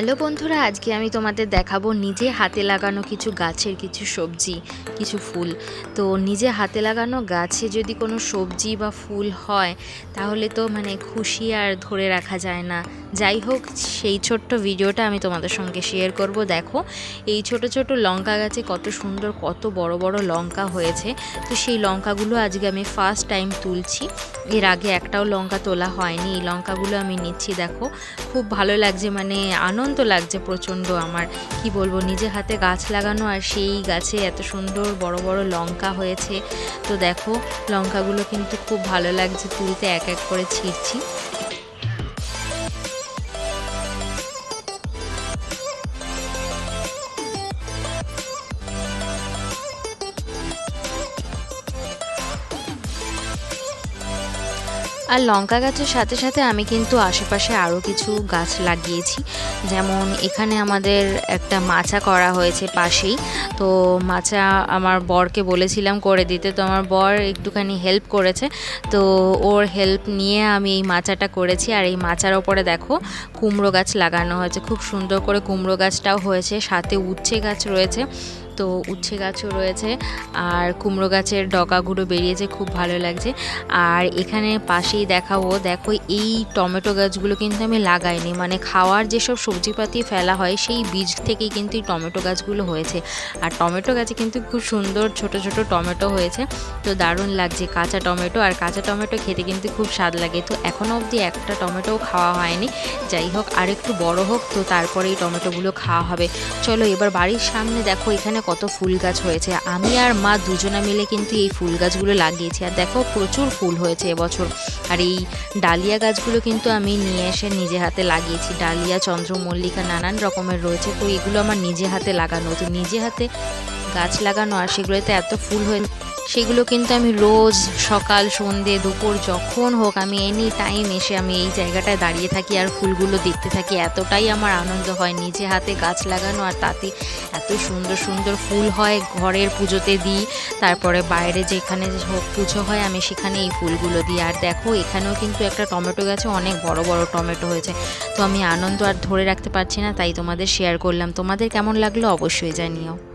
Hello বন্ধুরা, আজকে আমি তোমাদের দেখাবো নিজে হাতে লাগানো কিছু গাছের কিছু সবজি, কিছু ফুল। তো নিজে হাতে লাগানো গাছে যদি কোনো সবজি বা ফুল হয়, তাহলে তো মানে খুশি আর ধরে রাখা যায় না। যাই হোক, সেই ছোট্ট ভিডিওটা আমি তোমাদের সঙ্গে শেয়ার করব। দেখো, এই ছোট ছোট লঙ্কা গাছে কত সুন্দর, কত বড় বড় লঙ্কা হয়েছে। তো সেই লঙ্কাগুলো আজকে আমি ফার্স্ট টাইম তুলছি। এর আগে একটাও লঙ্কা তোলা হয়নি। এই লঙ্কাগুলো আমি নিচ্ছি, দেখো। খুব ভালো লাগছে মানে আনন্দ লাগছে প্রচণ্ড আমার। কি বলব নিজে হাতে গাছ লাগানো আর সেই গাছে এত সুন্দর বড় বড় লঙ্কা হয়েছে। তো দেখো, লঙ্কাগুলো কিন্তু খুব ভালো লাগছে, তুলতে এক এক করে ছিঁড়ছি। আর লঙ্কা গাছের সাথে সাথে আমি কিন্তু আশেপাশে আরও কিছু গাছ লাগিয়েছি। যেমন এখানে আমাদের একটা মাচা করা হয়েছে পাশেই। তো মাচা আমার বরকে বলেছিলাম করে দিতে। তো আমার বর একটুখানি হেল্প করেছে। তো ওর হেল্প নিয়ে আমি এই মাচাটা করেছি। আর এই মাচার ওপরে দেখো কুমড়ো গাছ লাগানো হয়েছে। খুব সুন্দর করে কুমড়ো গাছটাও হয়েছে। সাথে উচ্ছে গাছ রয়েছে। তো উচ্ছে গাছও রয়েছে আর কুমড়ো গাছের ডগাগুলো বেরিয়েছে, খুব ভালো লাগছে। আর এখানে পাশেই দেখাবো, দেখো এই টমেটো গাছগুলো কিন্তু আমি লাগাইনি মানে খাওয়ার যেসব সবজিপাতি ফেলা হয় সেই বীজ থেকেই কিন্তু এই টমেটো গাছগুলো হয়েছে। আর টমেটো গাছে কিন্তু খুব সুন্দর ছোট ছোট টমেটো হয়েছে, তো দারুণ লাগছে কাঁচা টমেটো। আর কাঁচা টমেটো খেতে কিন্তু খুব স্বাদ লাগে, তো এখনও অবধি একটা টমেটোও খাওয়া হয়নি। যাই হোক আর একটু বড় হোক, তো তারপরে এই টমেটোগুলো খাওয়া হবে। চলো এবার বাড়ির সামনে দেখো, এখানে কত ফুল গাছ হয়েছে। আমি আর মা দুজনে মিলে কিন্তু এই ফুল গাছগুলো লাগিয়েছি। আর দেখো, প্রচুর ফুল হয়েছে এবছর। আর এই ডালিয়া গাছগুলো কিন্তু আমি নিয়ে এসে নিজে হাতে লাগিয়েছি। ডালিয়া, চন্দ্রমল্লিকা, নানান রকমের রয়েছে। তো এগুলো আমার নিজে হাতে লাগানো তো নিজে হাতে গাছ লাগানো আর সেগুলোতে এত ফুল হয়ে সেগুলো কিন্তু আমি রোজ সকাল সন্ধে দুপুর যখন হোক আমি এনি টাইম এসে আমি এই জায়গাটায় দাঁড়িয়ে থাকি আর ফুলগুলো দেখতে থাকি। এতটাই আমার আনন্দ হয় নিজে হাতে গাছ লাগানো আর তাতে এত সুন্দর সুন্দর ফুল হয়। ঘরের পুজোতে দিই, তারপরে বাইরে যেখানে হোক পুজো হয় আমি সেখানে এই ফুলগুলো দিই। আর দেখো, এখানেও কিন্তু একটা টমেটো গাছে অনেক বড় বড় টমেটো হয়েছে। তো আমি আনন্দ আর ধরে রাখতে পারছি না, তাই তোমাদের শেয়ার করলাম। তোমাদের কেমন লাগল অবশ্যই জানিও।